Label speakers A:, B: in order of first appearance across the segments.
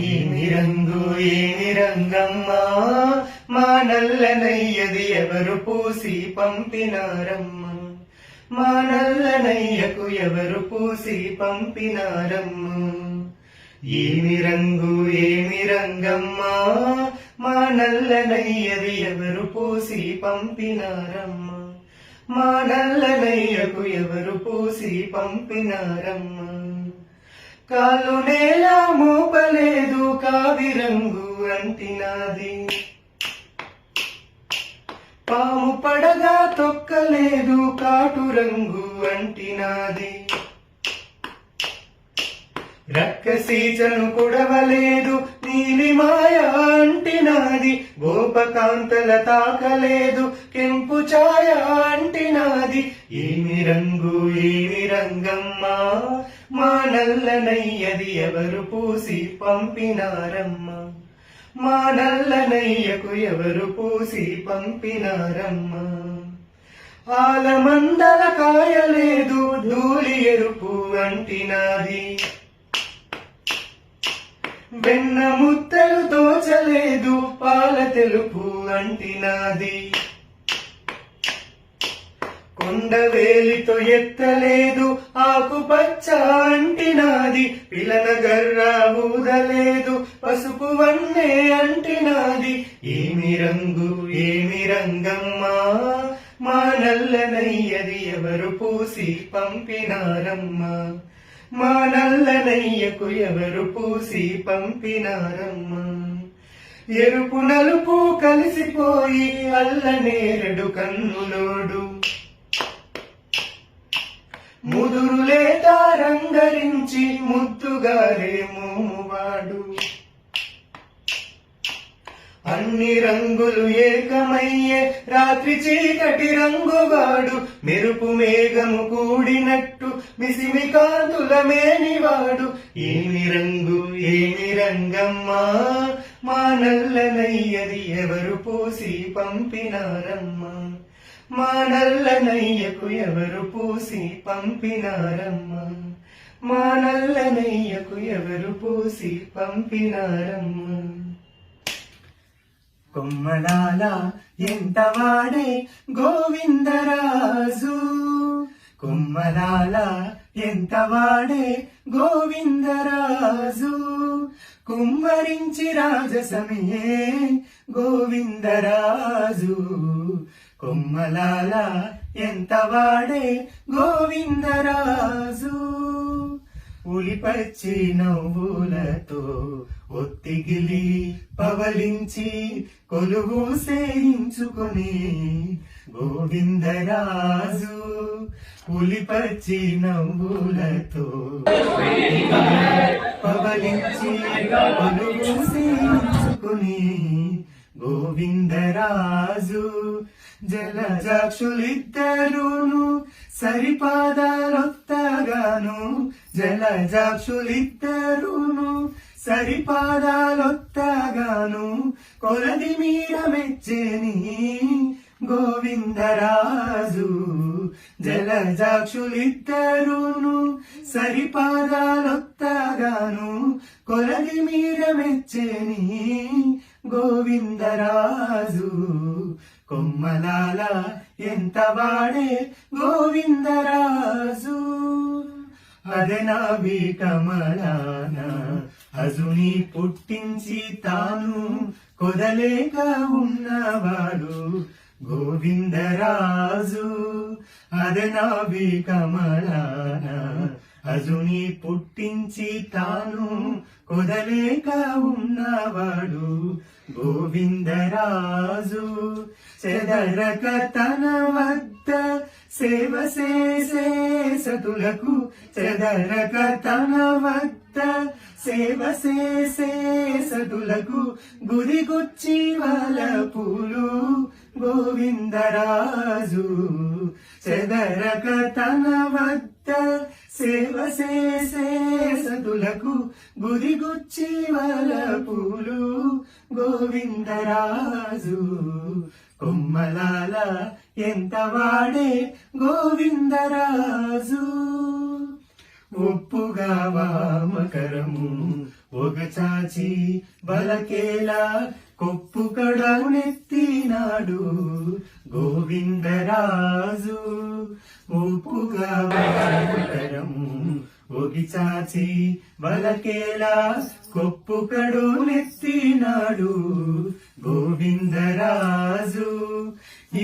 A: ఏమి రంగు ఏమి రంగమ్మా మా నల్లనయ్యది ఎవరు పూసి పంపినారమ్మా? మా నల్లనయ్యకు ఎవరు పూసి పంపినారమ్మా? ఏమి రంగు ఏమి రంగమ్మా మా నల్లనయ్యది ఎవరు పూసి పంపినారమ్మా? మా నల్లనయ్యకు ఎవరు పూసి పంపినారమ్మా? కాలు నేల మోపలేదు కావిరంగు అంటినాది. పాము పడగా తొక్కలేదు కాటు రంగు అంటినాది. రక్కసీచను కొడవలేదు నీలి మాయ అంటినాది. గోపకాంతల తాకలేదు కెంపు ఛాయ అంటినాది. ఏమి రంగు ఏమి రంగమ్మా? మా నల్లనయ్యది ఎవరు పూసి పంపినారమ్మా? మా నల్లనయ్యకు ఎవరు పూసి పంపినారమ్మా? ఆలమందల కాయలేదు ధూళి ఎరుపు అంటినాది. వెన్న ముత్తలు తోచలేదు పాల తెలుపు అంటినాది. కొండవేలితో ఎత్తలేదు ఆకుపచ్చ అంటినాది పిలన గర్ర ఊదలేదు పసుపు వన్నే అంటినాది. ఏమి రంగు ఏమి రంగమ్మా మా నల్లనయ్యది ఎవరు పూసి పంపినారమ్మా. మా నల్లనయ్యకు ఎవరు పూసి పంపినారమ్మా. ఎరుపు నలుపు కలిసిపోయి అల్లనేరడు కన్నులోడు. ముదురులేత రంగరించి ముద్దుగారే మూవాడు. అన్ని రంగులు ఏకమయ్యే రాత్రి చీకటి రంగువాడు మెరుపు మేఘము కూడినట్టు మిసిమి కాంతుల మేనివాడు ఏమి రంగు ఏమి రంగమ్మా మా నల్లనయ్యది ఎవరు పోసి పంపినారమ్మా. మా నల్లనయ్యకు ఎవరు పూసి పంపినారమ్మా? మా నల్లనయ్యకు ఎవరు పూసి పంపినారమ్మా? కొమ్మలాల ఎంత వాడే గోవిందరాజు? కొమ్మలాల ఎంత వాడే గోవిందరాజు? కుమ్మరించి రాజసమయే గోవిందరాజు. కొమ్మలాల ఎంత వాడే గోవిందరాజు. ఉలిపచ్చి నవ్వులతో ఒత్తిగిలి పవలించి కొలువు సేయించుకొని గోవిందరాజు. ఉలిపచ్చి నవ్వులతో పవలించి కొలువు సేయించుకొని గోవిందరాజు జలజాక్షులిద్దరును సరిపాదాలొత్తగాను జలజాక్షులిద్దరును సరిపాదాలొత్తగాను కొలది మీర మెచ్చేని గోవిందరాజు జలజాక్షులిద్దరును సరిపాదాలొత్తగాను కొలది మీర మెచ్చేని గోవిందరాజు. కొమ్మలాల ఎంత వాడే గోవిందరాజు. అదనావి కమలాన అజుని పుట్టించి తాను కొదలేక ఉన్నవాడు గోవిందరాజు. అదనావి కమలాన అజుని పుట్టించి తాను కుదలేక ఉన్నవాడు. గోవిందరాజు చెదరక తన వద్ద సేవ చేసే సతులకు చెదరక తన వద్ద సేవ చేసే సతులకు గురిగుచ్చి వాళ్ళ పూలు. గోవిందరాజు చెదరక తన వద్ద సేవ చేసే సతులకు గురిగుచ్చి వలపులు గోవిందరాజు కొమ్మలాల ఎంత వాడే గోవిందరాజు? ఒప్పుగా వామకరము ఒక చాచి బలకేలా కొప్పు కడవునెత్తినాడు గోవిందరాజు. ఉప్పుగా వాడరం ఒగి చాచి బలకేలా కొప్పు కడవునెత్తినాడు గోవిందరాజు.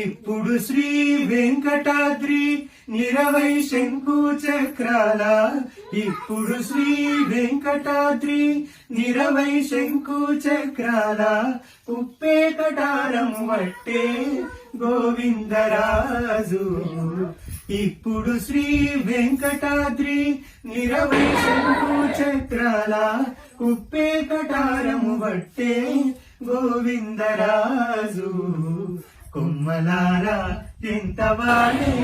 A: ఇప్పుడు శ్రీ వెంకటాద్రి నిరవై శంకు చక్రాల ఇప్పుడు శ్రీ వెంకటాద్రి నిరవై శంకు చక్రాల ఉప్పే కటారం వట్టే గోవిందరాజు. ఇప్పుడు శ్రీ వెంకటాద్రి నిరవై శంకు చక్రాల ఉప్పే కటారము వట్టే గోవిందరాజు. కొమ్మలారా ఎంతవాడే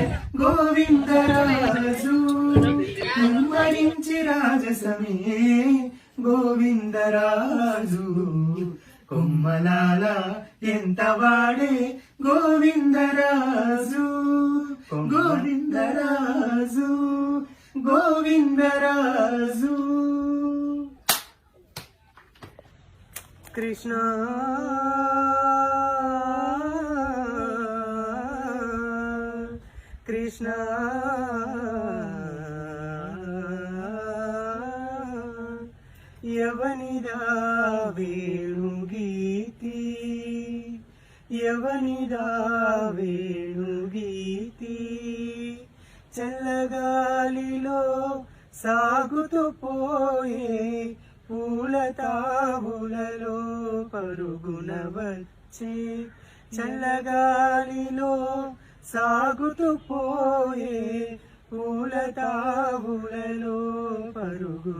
A: గోవిందరాజు కుమ్మరించి రాజసమే గోవిందరాజు కొమ్మలాల ఎంతవాడే గోవిందరాజు గోవిందరాజు గోవిందరాజు కృష్ణ. కృష్ణ. యవనిదా వేణుగీతి యవనిదా వేణుగీతి చల్లగాలిలో సాగుతూ పోయే పూల తావులలో పరుగున వచ్చే చల్లగాలిలో సాగుతూ పోయే పూల తావులలో పరుగు